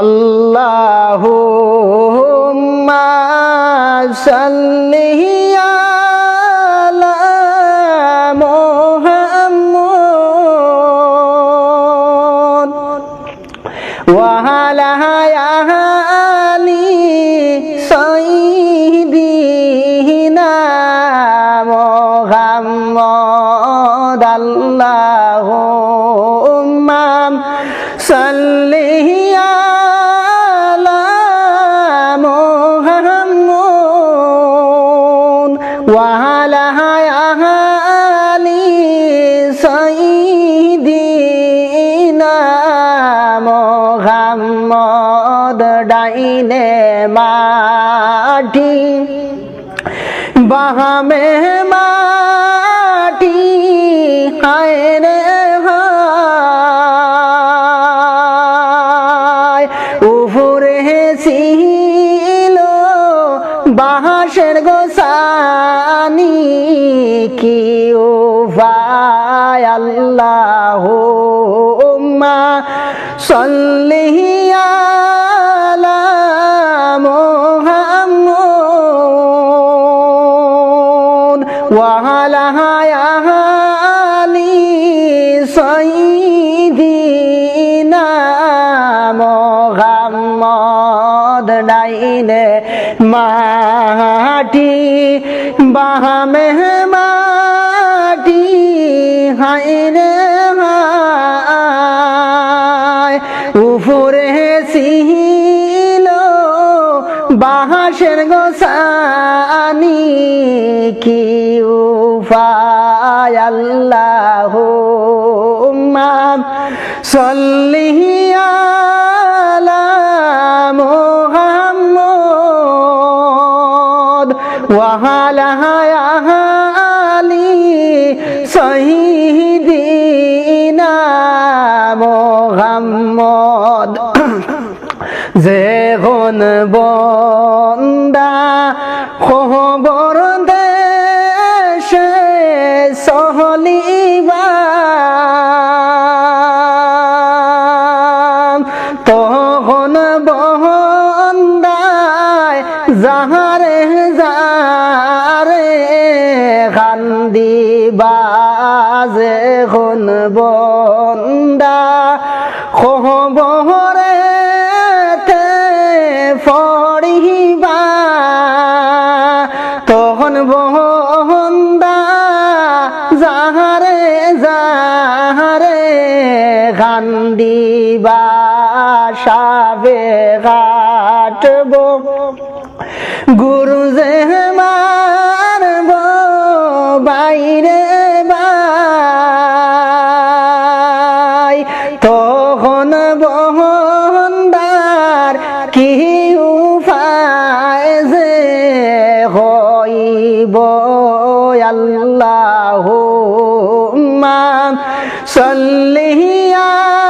اللهم صل على محمد وعلى آل سيدنا محمد اللهم আলাহায় আহালি সঈদিনা মোহাম্মদ ডাইনে মাটি বাহামে মা বাহাসের গোসানি কি ও ভাই আল্লাহ মা সল্লিয়া মোহাম্মদ ওয়ালা আলি সাইয়্যিদিনা মোহাম্মদ ডাইনে মাটি বাহামে মাটি হাইরে হায়। উপরে ছিল বাহাসের গোসানি কি উপায় আল্লাহ মাম ওয়াহালা আলি সহিদিনা মোহাম্মদ যেখন বন্দা খবর দেশে সহলিবা তখন বন্দায় যাহারে যারে কান্দিবা যেখন বন্দা। খবরে পড়িবা তখন বন্দা যাহারে যাহারে কান্দিবা সাবে ঘাটব গুরু যে বাইরে বাই। তখন যে আল্লাহ সল্লিয়ালা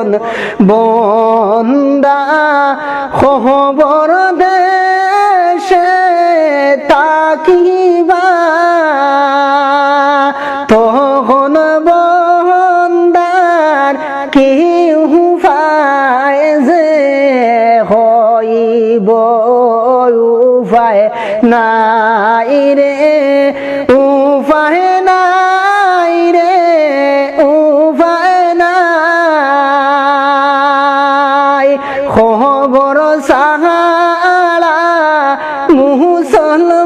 যেখন বন্দা খবর দেশে তাকিবা। তখন বন্দার কেউ পায় যে হইব উপায় নাই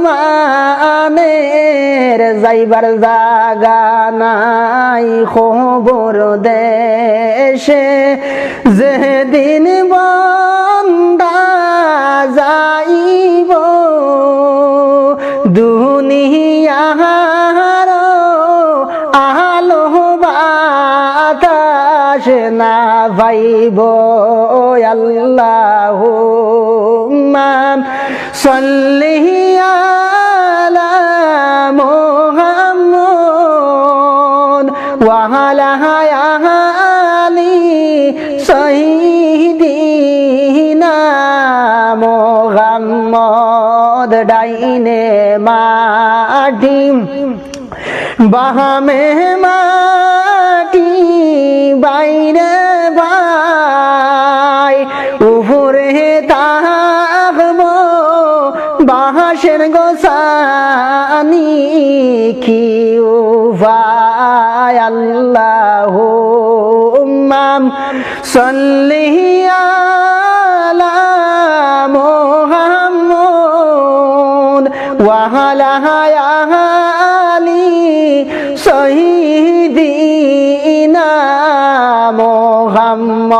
মুসলমানের যাইবার জাগা নাই খবর দেশে। যেদিন বন্দা বাতাস না পাইব আল্লাহ মাম সল্লিয়ালা মোহাম্মদ ওয়াহালা আলি সহিদি মোহাম্মদ, ডাইনে মাটি, বাহামে মাটি বাইরে বাই। উপরে তাকব বাহাসের গোসানি কি উভায় আল্লাহ মাম সাল্লিয়া মোহাম্মদ ওয়াহালা আলি সহিদিনা মোহাম্মদ